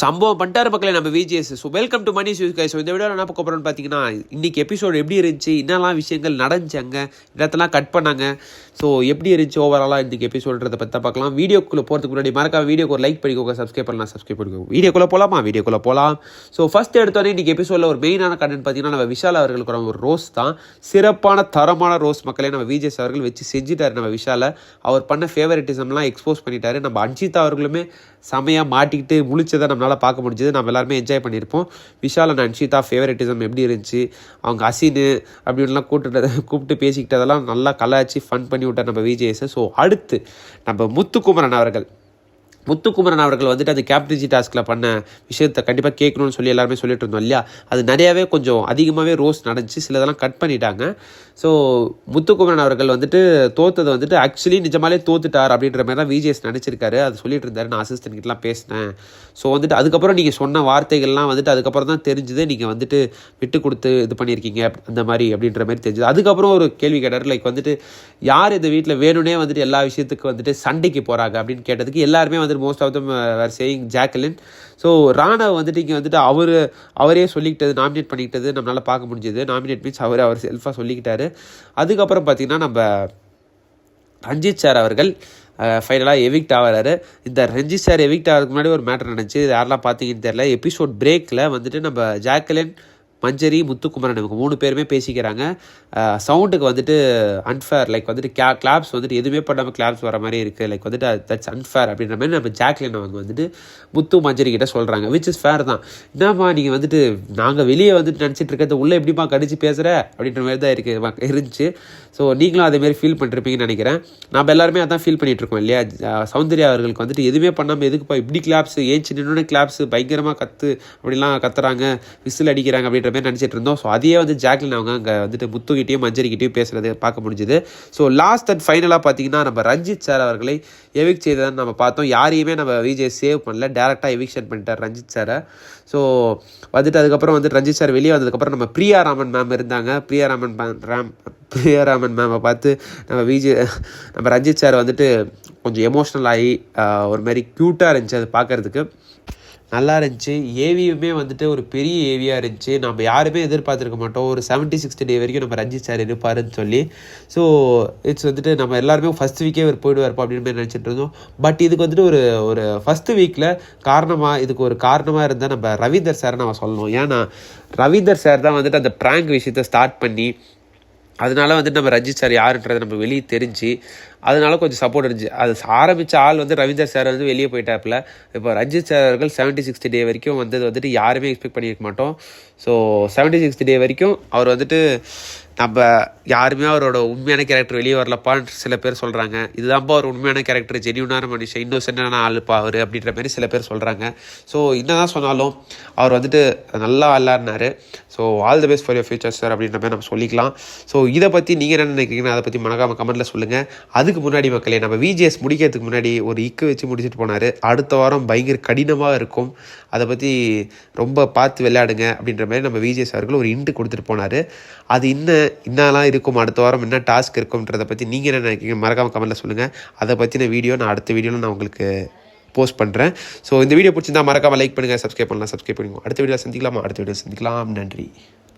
சம்பவம் பண்ணிட்டாரு மக்களே நம்ம VGS so welcome to money use guys so இந்த வீடியோ என்ன பார்க்க போகிறோம்னு பார்த்தீங்கன்னா இன்னைக்கு எபிசோடு எப்படி இருந்துச்சு என்னெல்லாம் விஷயங்கள் நடந்துச்சாங்க இடத்தெல்லாம் கட் பண்ணாங்க. ஸோ எப்படி இருந்துச்சு ஓவராலாக இன்றைக்கி எபிசோடுறத பற்றி பார்க்கலாம். வீடியோக்குள்ளே போகிறதுக்கு முன்னாடி மறக்காம வீடியோக்கு ஒரு லைக் பண்ணிக்கோங்க சப்ஸ்கிரைப் பண்ணலாம் சப்ஸ்கிரைப் பண்ணிக்கோங்க. வீடியோக்குள்ளே போகலாமா வீடியோக்குள்ளே போகலாம் ஸோ ஃபஸ்ட் எடுத்தோடனே இன்றைக்கி எபிசோடில் ஒரு மெயினான கண்டென்ட் பார்த்தீங்கன்னா நம்ம விஷால் அவர்களுக்கு ஒரு ரோஸ் தான். சிறப்பான தரமான ரோஸ் மக்களே நம்ம விஜிஎஸ் அவர்கள் வச்சு செஞ்சுட்டார் நம்ம விஷாலை. அவர் பண்ண ஃபேவரட்டிசம்லாம் எக்ஸ்போஸ் பண்ணிட்டாரு. நம்ம அன்ஷிதா அவர்களுமே செமையாக மாட்டிக்கிட்டு முழிச்சதை நம்மளால் பார்க்க முடிஞ்சது. நம்ம எல்லாருமே என்ஜாய் பண்ணியிருப்போம். விஷால் அண்ட் அன்ஷிதா ஃபேவரட்டிசம் எப்படி இருந்துச்சு? அவங்க அசினு அப்படின்லாம் கூப்பிட்டு கூப்பிட்டு பேசிக்கிட்டதெல்லாம் நல்லா கலாய்ச்சி ஃபன் பண்ணி விட்டார் நம்ம விஜேஸை ஸோ அடுத்து நம்ம முத்துக்குமரன் அவர்கள். முத்துக்குமரன் அவர்கள் வந்துட்டு அந்த கேப்டன்சி டாஸ்கில் பண்ண விஷயத்தை கண்டிப்பாக கேட்கணும்னு சொல்லி எல்லாருமே சொல்லிட்டு இருந்தோம் இல்லையா? அது நிறையாவே கொஞ்சம் அதிகமாகவே ரோஸ் நடந்துச்சு. சிலதெல்லாம் கட் பண்ணிட்டாங்க. ஸோ முத்துக்குமரன் அவர்கள் வந்துட்டு தோத்தது வந்துட்டு ஆக்சுவலி நிஜமாலே தோத்துட்டார் அப்படின்ற மாதிரி தான் விஜிஎஸ் நினச்சிருக்காரு அது சொல்லிட்டு இருந்தாரு. நான் அசிஸ்டன்ட் கிட்டலாம் பேசினேன். ஸோ வந்துட்டு அதுக்கப்புறம் நீங்கள் சொன்ன வார்த்தைகள்லாம் வந்துட்டு அதுக்கப்புறம் தான் தெரிஞ்சது. நீங்கள் வந்துட்டு விட்டு கொடுத்து இது பண்ணியிருக்கீங்க அந்த மாதிரி அப்படின்ற மாதிரி தெரிஞ்சுது. அதுக்கப்புறம் ஒரு கேள்வி கேட்டார். லைக் வந்துட்டு யார் இந்த வீட்டில் வேணும்னே வந்துட்டு எல்லா விஷயத்துக்கு வந்துட்டு சண்டைக்கு போகிறாங்க அப்படின்னு கேட்டதுக்கு எல்லாருமே வந்துட்டு most of them were saying Jacqueline so Rana வந்துட்டு இங்கே uh, வந்துட்டு அவர் அவரே சொல்லிக்கிட்டது நாமினேட் பண்ணிக்கிட்டது நம்மளால் பார்க்க முடிஞ்சது. நாமினேட் மீன்ஸ் அவர் அவர் செல்ஃபாக சொல்லிக்கிட்டாரு. அதுக்கப்புறம் பார்த்தீங்கன்னா நம்ம ரஞ்சித் சார் அவர்கள் ஃபைனலாக எவிக்ட் ஆகிறாரு இந்த ரஞ்சித் சார் எவிக்ட் ஆகிறதுக்கு முன்னாடி ஒரு மேட்டர் நடந்துச்சு. யாரெல்லாம் பார்த்தீங்கன்னு தெரியல. எபிசோட் பிரேக்கில் வந்துட்டு நம்ம ஜாக்கலின் மஞ்சரி முத்துக்குமரன் இவங்க மூணு பேருமே பேசிக்கிறாங்க. சவுண்டுக்கு வந்துட்டு அன்ஃபேர் லைக் வந்துட்டு கிளா கிளாப்ஸ் வந்துட்டு எதுவுமே பண்ணாமல் கிளாப்ஸ் வர மாதிரி இருக்குது லைக் வந்துட்டு தட்ஸ் அன்ஃபேர் அப்படின்ற மாதிரி நம்ம ஜாக்லின் அவங்க வந்துட்டு முத்து மஞ்சரி கிட்ட சொல்கிறாங்க விச் இஸ் ஃபேர் தான். என்னம்மா நீங்கள் வந்துட்டு நாங்கள் வெளியே வந்துட்டு நினச்சிட்டு இருக்கிறத உள்ளே எப்படிமா கடிச்சு பேசுகிற அப்படின்ற மாதிரி தான் இருக்குது இருந்துச்சு. ஸோ நீங்களும் அதேமாரி ஃபீல் பண்ணிருப்பீங்கன்னு நினைக்கிறேன். நம்ம எல்லாருமே அதான் ஃபீல் பண்ணிகிட்ருக்கோம் இருக்கோம் இல்லையா? சௌந்தர்யா அவர்களுக்கு வந்துட்டு எதுவுமே பண்ணாமல் எதுக்குப்பா இப்படி கிளாப்ஸ் ஏன் சின்ன கிளாப்ஸ் பயங்கரமாக கத்து அப்படிலாம் கத்துறாங்க. விசில் அடிக்கிறாங்க அப்படின்ற மாதிரி நினச்சிட்டு இருந்தோம். ஸோ அதையே வந்து ஜாக்லின் அவங்க அங்கே வந்துட்டு முத்துக்கிட்டையும் மஞ்சரிக்கிட்டையும் பேசுகிறது பார்க்க முடிஞ்சுது. ஸோ லாஸ்ட் அண்ட் ஃபைனலாக பார்த்தீங்கன்னா நம்ம ரஞ்சித் சார் அவர்களை எவிக் செய்ததான் நம்ம பார்த்தோம். யாரையுமே நம்ம விஜய் சேவ் பண்ணல. டேரெக்டாக எவிக்ஷன் பண்ணிட்டார் ரஞ்சித் சாரை ஸோ வந்துட்டு அதுக்கப்புறம் வந்துட்டு ரஞ்சித் சார் வெளியே வந்ததுக்கப்புறம் நம்ம பிரியா ராமன் மேம் இருந்தாங்க. பிரியா ராமன் ராம் பிரியாராமன் மேமை பார்த்து நம்ம விஜய் நம்ம ரஞ்சித் சார் வந்துட்டு கொஞ்சம் எமோஷ்னல் ஆகி ஒரு மாதிரி க்யூட்டாக இருந்துச்சு அது பார்க்குறதுக்கு. நல்லா இருந்துச்சு. ஏவியுமே வந்துட்டு ஒரு பெரிய ஏவியாக இருந்துச்சு. நம்ம யாருமே எதிர்பார்த்துருக்க மாட்டோம். ஒரு செவன்ட்டி சிக்ஸ்டி டே வரைக்கும் நம்ம ரஞ்சித் சார் இருப்பாருன்னு சொல்லி. ஸோ இட்ஸ் வந்துட்டு நம்ம எல்லாருமே ஃபஸ்ட் வீக்கே அவர் போயிடுவார்ப்பா அப்படின்னு மாதிரி நினச்சிட்டு இருந்தோம். பட் இதுக்கு வந்துட்டு ஒரு ஒரு ஃபஸ்ட்டு வீக்கில் காரணமாக இதுக்கு ஒரு காரணமாக இருந்தால் நம்ம ரவீந்தர் சாரை நம்ம சொல்லணும். ஏன்னா ரவீந்தர் சார் தான் வந்துட்டு அந்த ப்ராங்க் விஷயத்தை ஸ்டார்ட் பண்ணி அதனால வந்துட்டு நம்ம ரஞ்சித் சார் யாருன்றது நம்ம வெளியே தெரிஞ்சு அதனால கொஞ்சம் சப்போர்ட் இருந்துச்சு அது ஆரம்பித்த ஆள் வந்து ரவீந்தர் சார் வந்து வெளியே போயிட்டாப்புல. இப்போ ரஞ்சித் சார் அவர்கள் செவன்ட்டி சிக்ஸ்டி டே வரைக்கும் வந்தது வந்துட்டு யாருமே எக்ஸ்பெக்ட் பண்ணியிருக்க மாட்டோம். ஸோ செவன்ட்டி சிக்ஸ்டி டே வரைக்கும் அவர் வந்துட்டு நம்ம யாருமே அவரோட உண்மையான கேரக்டர் வெளியே வரலப்பான்னு சில பேர் சொல்கிறாங்க இதுதான்ப்பா அவர் உண்மையான கேரக்டர் ஜென்யூனான மனுஷன் இன்னோசென்டான ஆளுப்பா அவர் அப்படின்ற மாதிரி சில பேர் சொல்கிறாங்க ஸோ என்னதான் சொன்னாலும் அவர் வந்துட்டு நல்லா விளாட்னாரு so all the best for your future sir அப்படின்ற மாதிரி நம்ம சொல்லிக்கலாம். ஸோ இதை பற்றி நீங்கள் என்ன நினைக்கிறீங்கன்னா அதை பற்றி மறக்காம கமெண்ட்டில் சொல்லுங்கள் அதுக்கு முன்னாடி மக்களே நம்ம விஜிஎஸ் முடிக்கிறதுக்கு முன்னாடி ஒரு இக்கு வச்சு முடிச்சுட்டு போனார். அடுத்த வாரம் பயங்கர கடினமாக இருக்கும். அதை பற்றி ரொம்ப பார்த்து விளையாடுங்க அப்படின்ற மாதிரி நம்ம விஜிஎஸ் அவர்கள் ஒரு இன்ட்டு கொடுத்துட்டு போனார். அது இன்னும் என்னலாம் இருக்கும் அடுத்த வாரம் என்ன டாஸ்க் இருக்கும்ன்றதை பற்றி நீங்கள் என்ன நினைக்கிறீங்க மறக்காமல் கமெண்ட்டில் சொல்லுங்கள் அதை பற்றின வீடியோ நான் அடுத்த வீடியோவில் நான் உங்களுக்கு போஸ்ட் பண்ணுறேன் ஸோ இந்த வீடியோ பிடிச்சிருந்தா மறக்காமல் லைக் பண்ணுங்கள் சப்ஸ்கிரைப் பண்ணலாம் சப்ஸ்கிரைப் பண்ணுங்க அடுத்த வீடியோ சந்திக்கலாமா? அடுத்த வீடியோ சந்திக்கலாம். நன்றி.